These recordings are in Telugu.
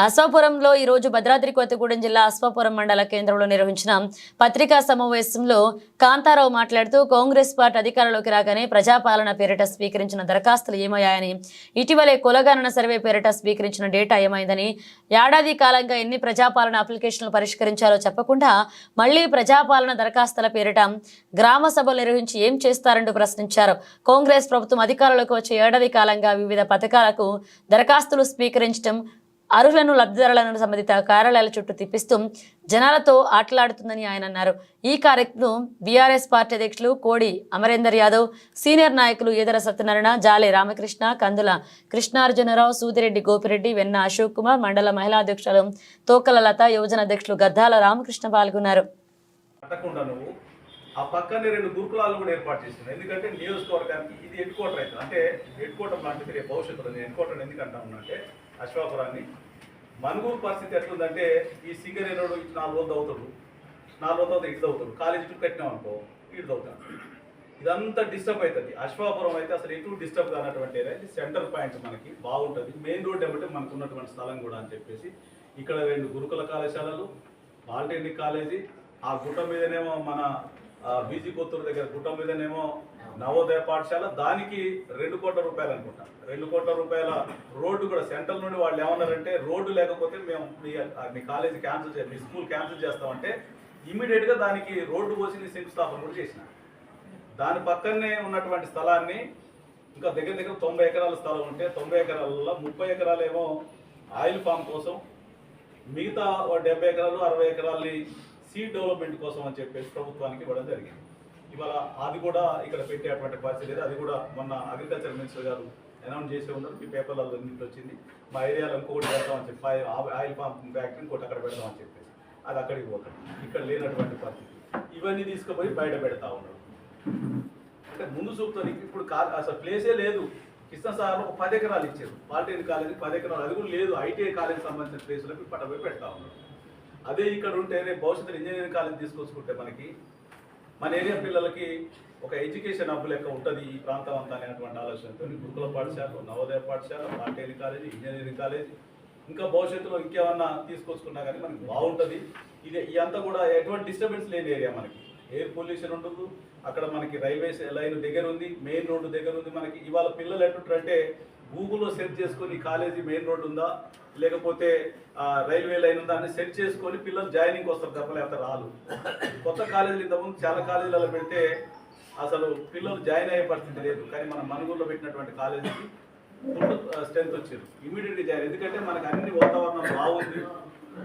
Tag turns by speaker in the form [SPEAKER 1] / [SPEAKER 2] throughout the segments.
[SPEAKER 1] అశ్వాపురంలో ఈరోజు భద్రాద్రి కొత్తగూడెం జిల్లా అశ్వాపురం మండల కేంద్రంలో నిర్వహించిన పత్రికా సమావేశంలో కాంతారావు మాట్లాడుతూ కాంగ్రెస్ పార్టీ అధికారంలోకి రాగానే ప్రజాపాలన పేరిట స్వీకరించిన దరఖాస్తులు ఏమయ్యాయని ఇటీవలే కులగణన సర్వే పేరిట స్వీకరించిన డేటా ఏమైందని ఏడాది కాలంగా ఎన్ని ప్రజాపాలన అప్లికేషన్లు పరిష్కరించారో చెప్పకుండా మళ్ళీ ప్రజాపాలన దరఖాస్తుల పేరిట గ్రామ సభలు నిర్వహించి ఏం చేస్తారంటూ ప్రశ్నించారు. కాంగ్రెస్ ప్రభుత్వం అధికారంలోకి వచ్చే ఏడాది కాలంగా వివిధ పథకాలకు దరఖాస్తులు స్వీకరించడం అర్హులను లబ్ధిదారులను సంబంధిత కార్యాలయాల చుట్టూ తిప్పిస్తూ జనాలతో ఆటలాడుతుందని ఆయన అన్నారు. ఈ కార్యక్రమం బీఆర్ఎస్ పార్టీ అధ్యక్షులు కోడి అమరేందర్ యాదవ్ సీనియర్ నాయకులు ఈదర సత్యనారాయణ జాలే రామకృష్ణ కందుల కృష్ణార్జునరావు సూదిరెడ్డి గోపిరెడ్డి వెన్న అశోక్ కుమార్ మండల మహిళా అధ్యక్షులు తోకల లత యువజన అధ్యక్షులు గద్దాల రామకృష్ణ పాల్గొన్నారు.
[SPEAKER 2] ఆ పక్కనే రెండు గురుకులాలు కూడా ఏర్పాటు చేస్తున్నాయి ఎందుకంటే నియోజకవర్గానికి ఇది హెడ్ క్వార్టర్ అవుతుంది అంటే హెడ్ క్వార్టర్ లాంటిది రేపు భవిష్యత్తులో నేను హెడ్ క్వార్టర్ ఎందుకంటా ఉన్నా అంటే అశ్వాపురాన్ని మనుగూరు పరిస్థితి ఎట్లుందంటే ఈ సింగర్ రోడ్డు ఇటు నాలుగు రోజులు అవుతాడు. నాలుగు రోజులు ఇటు అవుతాడు. కాలేజ్ చుట్టూ కట్టినాం అనుకో ఇటు అవుతాడు. ఇదంతా డిస్టర్బ్ అవుతుంది. అశ్వాపురం అయితే అసలు ఎటు డిస్టర్బ్ కానటువంటి ఏరియా. ఇది సెంటర్ పాయింట్ మనకి బాగుంటుంది. మెయిన్ రోడ్ ఏమంటే మనకు ఉన్నటువంటి స్థలం కూడా అని చెప్పేసి ఇక్కడ రెండు గురుకుల కళాశాలలు పాలిటెక్నిక్ కాలేజీ ఆ గుట్ట మీదనేమో మన బీజీ కొత్తూరు దగ్గర గుట్ట మీదనేమో నవోదయ పాఠశాల దానికి రెండు కోట్ల రూపాయలు అనుకుంటా. రెండు కోట్ల రూపాయల రోడ్డు కూడా సెంట్రల్ నుండి వాళ్ళు ఏమన్నారంటే రోడ్డు లేకపోతే మేము మీ మీ కాలేజీ క్యాన్సిల్ చేయాలి మీ స్కూల్ క్యాన్సిల్ చేస్తామంటే ఇమీడియట్గా దానికి రోడ్డు పోసి శంకుస్థాపన కూడా చేసిన. దాని పక్కనే ఉన్నటువంటి స్థలాన్ని ఇంకా దగ్గర దగ్గర తొంభై ఎకరాల స్థలం ఉంటే తొంభై ఎకరాలలో ముప్పై ఎకరాలు ఏమో ఆయిల్ ఫామ్ కోసం మిగతా ఓ డెబ్బై ఎకరాలు అరవై ఎకరాలని సీ డెవలప్మెంట్ కోసం అని చెప్పేసి ప్రభుత్వానికి ఇవ్వడం జరిగింది. ఇవాళ అది కూడా ఇక్కడ పెట్టేటువంటి పరిస్థితి లేదు. అది కూడా మొన్న అగ్రికల్చర్ మినిస్టర్ గారు అనౌన్స్ చేసే ఉన్నారు మీ పేపర్లలో అన్నింటి వచ్చింది. మా ఏరియాలో ఇంకొకటి పెడతామని చెప్పి ఆయిల్ పంప్ ఫ్యాక్టరీ ఇంకోటి అక్కడ పెడతామని చెప్పేసి. అది అక్కడికి పోతాం ఇక్కడ లేనటువంటి పరిస్థితి. ఇవన్నీ తీసుకుపోయి బయట పెడతా ఉన్నారు. అంటే ముందు చూపుతో ఇప్పుడు కా అసలు ప్లేసే లేదు. కృష్ణ సార్ ఒక పది ఎకరాలు ఇచ్చారు. పాలిటెక్నిక్ కాలేజీ పది ఎకరాలు. అది కూడా లేదు. ఐటీఐ కాలేజీకి సంబంధించిన ప్లేసులకు పట్టబోయి పెడతా ఉన్నారు. అదే ఇక్కడ ఉంటే రేపు భవిష్యత్తులో ఇంజనీరింగ్ కాలేజ్ తీసుకొచ్చుకుంటే మనకి మన ఏరియా పిల్లలకి ఒక ఎడ్యుకేషన్ హబ్ లెక్క ఉంటుంది ఈ ప్రాంతం అంతా అనేటువంటి ఆలోచనతో గురుకుల పాఠశాల నవోదయ పాఠశాల పాలిటెక్నిక్ కాలేజీ ఇంజనీరింగ్ కాలేజీ. ఇంకా భవిష్యత్తులో ఇంకేమన్నా తీసుకొచ్చుకున్నా కానీ మనకి బాగుంటుంది. ఇది ఇదంతా కూడా ఎటువంటి డిస్టర్బెన్స్ లేని ఏరియా మనకి. ఎయిర్ పొల్యూషన్ ఉండదు అక్కడ మనకి రైల్వేస్ లైన్ దగ్గర ఉంది మెయిన్ రోడ్డు దగ్గర ఉంది మనకి. ఇవాళ పిల్లలు ఎట్టుంటారంటే గూగుల్లో సెర్చ్ చేసుకొని కాలేజీ మెయిన్ రోడ్డు ఉందా? లేకపోతే రైల్వే లైన్ దాన్ని సెట్ చేసుకొని పిల్లలు జాయినింగ్ వస్తారు తప్ప లేకపోతే రాలు కొత్త కాలేజీలు ఇంతకుముందు చాలా కాలేజీలలో పెడితే అసలు పిల్లలు జాయిన్ అయ్యే పరిస్థితి లేదు. కానీ మనం మనుగూరులో పెట్టినటువంటి కాలేజీకి ఫుల్ స్ట్రెంత్ వచ్చారు. ఇమీడియట్గా జాయిన్. ఎందుకంటే మనకు అన్ని వాతావరణం బాగుంది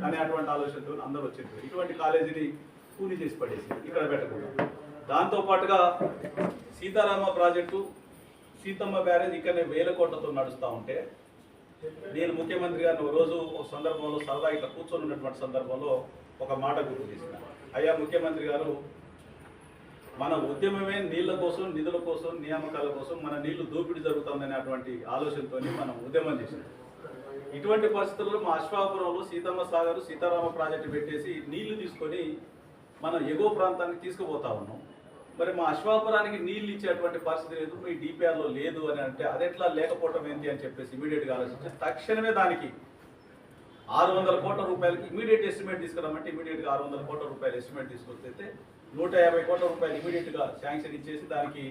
[SPEAKER 2] అనే అటువంటి ఆలోచనతో అందరూ వచ్చారు. ఇటువంటి కాలేజీని కూలి చేసి పడేసి ఇక్కడ పెట్టకూడదు దాంతో పాటుగా సీతారామ ప్రాజెక్టు సీతమ్మ బ్యారేజ్ ఇక్కడనే వేల కోట్లతో నడుస్తూ ఉంటే నేను ముఖ్యమంత్రి గారిని ఒక రోజు ఒక సందర్భంలో సరదా ఇట్లా కూర్చొని ఉన్నటువంటి సందర్భంలో ఒక మాట గుర్తు చేసిన. అయ్యా ముఖ్యమంత్రి గారు మన ఉద్యమమే నీళ్ళ కోసం నిధుల కోసం నియామకాల కోసం మన నీళ్ళు దోపిడీ జరుగుతుందనేటువంటి ఆలోచనతో మనం ఉద్యమం చేసినాం. ఇటువంటి పరిస్థితుల్లో మా అశ్వాపురంలో సీతమ్మ సాగర్ సీతారామ ప్రాజెక్టు పెట్టేసి నీళ్ళు తీసుకొని మనం ఎగువ ప్రాంతానికి తీసుకుపోతా ఉన్నాం. మరి మా అశ్వాపురానికి నీళ్ళు ఇచ్చేటువంటి పరిస్థితి లేదు మీ డిపిఆర్లో లేదు అని అంటే అది ఎట్లా లేకపోవటం ఏంటి అని చెప్పేసి ఇమీడియట్గా ఆలోచించి తక్షణమే దానికి ఆరు వందల కోట్ల రూపాయలకి ఇమీడియట్ ఎస్టిమేట్ తీసుకురామంటే ఇమీడియట్గా ఆరు వందల కోట్ల రూపాయలు ఎస్టిమేట్ తీసుకొస్తే నూట యాభై కోట్ల రూపాయలు ఇమీడియట్గా శాంక్షన్ ఇచ్చేసి దానికి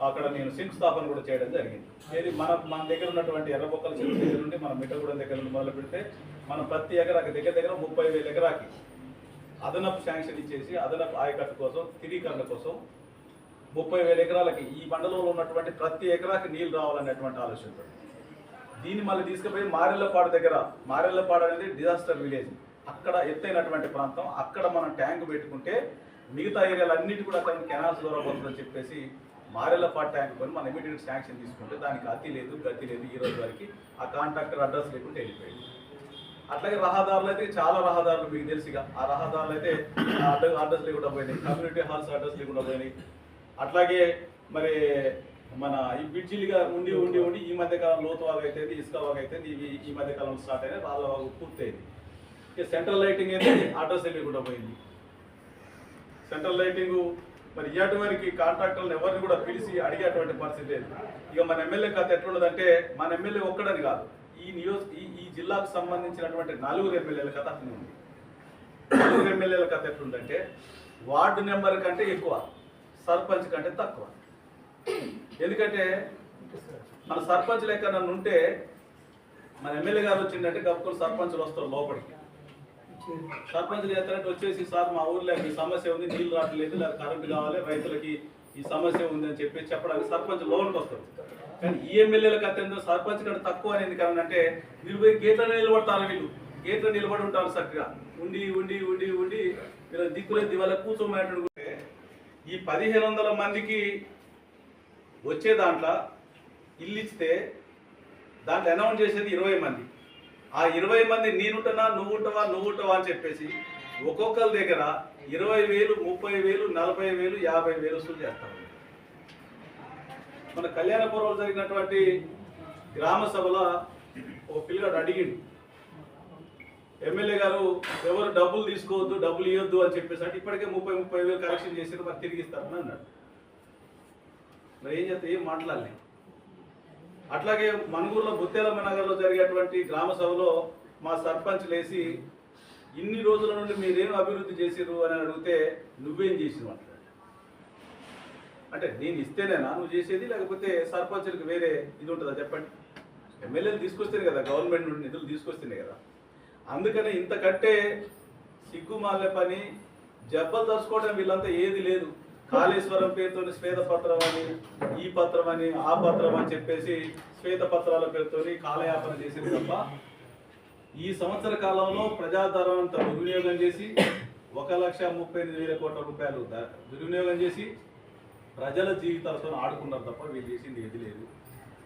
[SPEAKER 2] అక్కడ నేను శంకుస్థాపన కూడా చేయడం జరిగింది. ఏది మన మన దగ్గర ఉన్నటువంటి ఎర్రబొక్కల చెరువు దగ్గర నుండి మన మిట్టగూడెం దగ్గర నుండి మొదలు పెడితే మనం ప్రతి ఎకరాకి దగ్గర దగ్గర ముప్పై వేల ఎకరాకి అదనపు శాంక్షన్ ఇచ్చేసి అదనపు ఆయకట్టు కోసం స్థిరీకరణ కోసం ముప్పై వేల ఎకరాలకి ఈ మండలంలో ఉన్నటువంటి ప్రతి ఎకరాకి నీళ్ళు రావాలనేటువంటి ఆలోచన దీన్ని మళ్ళీ తీసుకుపోయి మారెళ్ళపాడు దగ్గర మారెళ్ళపాడు అనేది డిజాస్టర్ విలేజ్. అక్కడ ఎత్తైనటువంటి ప్రాంతం. అక్కడ మనం ట్యాంక్ పెట్టుకుంటే మిగతా ఏరియాలన్నిటి కూడా అక్కడ కెనాల్స్ ద్వారా పోతుందని చెప్పేసి మారెళ్ళపాడు ట్యాంక్ కొని మనం ఇమీడియట్ శాంక్షన్ తీసుకుంటే దానికి అతి లేదు గతి లేదు ఈ రోజు వరకు ఆ కాంట్రాక్టర్ అడ్రస్ లేకుండా వెళ్ళిపోయింది. అట్లాగే రహదారులు అయితే చాలా రహదారులు మీకు తెలుసుగా ఆ రహదారులు అయితే అడ్రస్ అడ్రస్ లేకుండా పోయినాయి. కమ్యూనిటీ హాల్స్ అడ్రస్ లేకుండా పోయినాయి. అట్లాగే మరి మన ఈ బ్రిడ్జిలుగా ఉండి ఉండి ఉండి ఈ మధ్యకాలం లోతు అయితే ఇసుక వాగు అయితే ఇవి ఈ మధ్యకాలం స్టార్ట్ అయినా రాళ్ళ వాగు పూర్తయింది. ఇక సెంట్రల్ లైటింగ్ అయితే అడ్రస్ లేకుండా పోయింది. సెంట్రల్ లైటింగ్ మరి ఇటువంటి కాంట్రాక్టర్లను ఎవరిని కూడా పిలిచి అడిగేటువంటి పరిస్థితి లేదు. ఇక మన ఎమ్మెల్యే కథ ఎట్లుండదంటే మన ఎమ్మెల్యే ఒక్కడని కాదు. ఈ నియోజ ఈ జిల్లాకు సంబంధించినటువంటి నలుగురు ఎమ్మెల్యేల కథ అట్లనే ఉంది. నలుగురు ఎమ్మెల్యేల కథ ఎట్లుందంటే వార్డు నెంబర్ కంటే ఎక్కువ సర్పంచ్ కంటే తక్కువ. ఎందుకంటే మన సర్పంచ్ లెక్క నన్ను ఉంటే మన ఎమ్మెల్యే గారు వచ్చిందంటే గప్పుకొని సర్పంచ్లు వస్తారు లోపలికి. సర్పంచ్లు చేస్తారంటే వచ్చేసి సార్ మా ఊర్లో ఈ సమస్య ఉంది నీళ్ళు రావట్లేదు లేదా కరెంట్ కావాలి రైతులకి ఈ సమస్య ఉందని చెప్పి చెప్పడానికి సర్పంచ్ లోపలికి వస్తారు కానీ ఈ ఎమ్మెల్యేలకు అత్యంత సర్పంచ్ కంటే తక్కువ అనేది ఎందుకని అంటే వీళ్ళు పోయి గేట్ల నిలబడతారు వీళ్ళు. గేట్లో నిలబడి ఉంటారు చక్కగా. ఉండి ఉండి ఉండి ఉండి వీళ్ళ దిక్కులే దివాళ కూర్చోమనేటంటే ఈ పదిహేను వందల మందికి వచ్చే దాంట్లో ఇల్లు ఇస్తే దాంట్లో అనౌన్స్ చేసేది ఇరవై మంది. ఆ ఇరవై మంది నేనుంటనా నువ్వు ఉంటావా నువ్వు ఉంటావా అని చెప్పేసి ఒక్కొక్కరి దగ్గర ఇరవై వేలు ముప్పై వేలు నలభై వేలు యాభై వేలు వసూలు చేస్తాం మన కళ్యాణపురంలో జరిగినటువంటి గ్రామ సభలో ఒక పిల్లగాడు అడిగిండు ఎమ్మెల్యే గారు ఎవరు డబ్బులు తీసుకోవద్దు డబ్బులు ఇవ్వద్దు అని చెప్పేసి అంటే ఇప్పటికే ముప్పై ముప్పై వేలు కలెక్షన్ చేసి మరి తిరిగి ఇస్తారని అన్నాడు. మరి ఏం చేస్తే ఏం మాట్లాడలే. అట్లాగే మనుగూరులో బుత్తేలమ్మ నగర్లో జరిగేటువంటి గ్రామ సభలో మా సర్పంచ్ లేసి ఇన్ని రోజుల నుండి మీరేం అభివృద్ధి చేసిర్రు అని అడిగితే నువ్వేం చేసినావు అంటాడు. అంటే నేను ఇస్తేనేనా? నువ్వు చేసేది? లేకపోతే సర్పంచులకు వేరే ఇది ఉంటుందా చెప్పండి? ఎమ్మెల్యేలు తీసుకొస్తేనే కదా గవర్నమెంట్ నుండి నిధులు తీసుకొస్తేనే కదా. అందుకనే ఇంతకంటే సిగ్గుమాలే పని జబ్బలు దర్చుకోవడం వీళ్ళంతా ఏది లేదు. కాళేశ్వరం పేరుతో శ్వేత పత్రం అని ఈ పత్రం అని ఆ పత్రం అని చెప్పేసి శ్వేత పత్రాల పేరుతో కాలయాపన చేసింది తప్ప ఈ సంవత్సర కాలంలో ప్రజాధనం అంతా దుర్వినియోగం చేసి ఒక లక్ష ముప్పై ఎనిమిది వేల కోట్ల రూపాయలు దుర్వినియోగం చేసి ప్రజల జీవితాలతో ఆడుకున్నారు తప్ప వీళ్ళు చేసింది ఏది లేదు.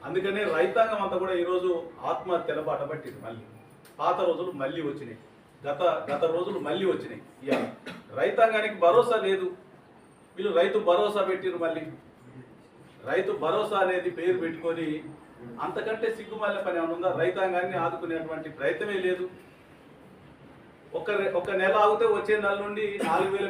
[SPEAKER 2] అందుకనే రైతాంగం అంతా కూడా ఈరోజు ఆత్మహత్యల బాట పట్టింది మళ్ళీ. పాత రోజులు మళ్ళీ వచ్చినాయి. గత గత రోజులు మళ్ళీ వచ్చినాయి. ఇవాళ రైతాంగానికి భరోసా లేదు. వీళ్ళు రైతు భరోసా పెట్టిరు మళ్ళీ. రైతు భరోసా అనేది పేరు పెట్టుకొని అంతకంటే సిగ్గుమాలిన పని ఏమైనా ఉందా? రైతాంగాన్ని ఆదుకునేటువంటి ప్రయత్నమే లేదు. ఒక ఒక నెల ఆగితే వచ్చే నెల నుండి నాలుగు వేల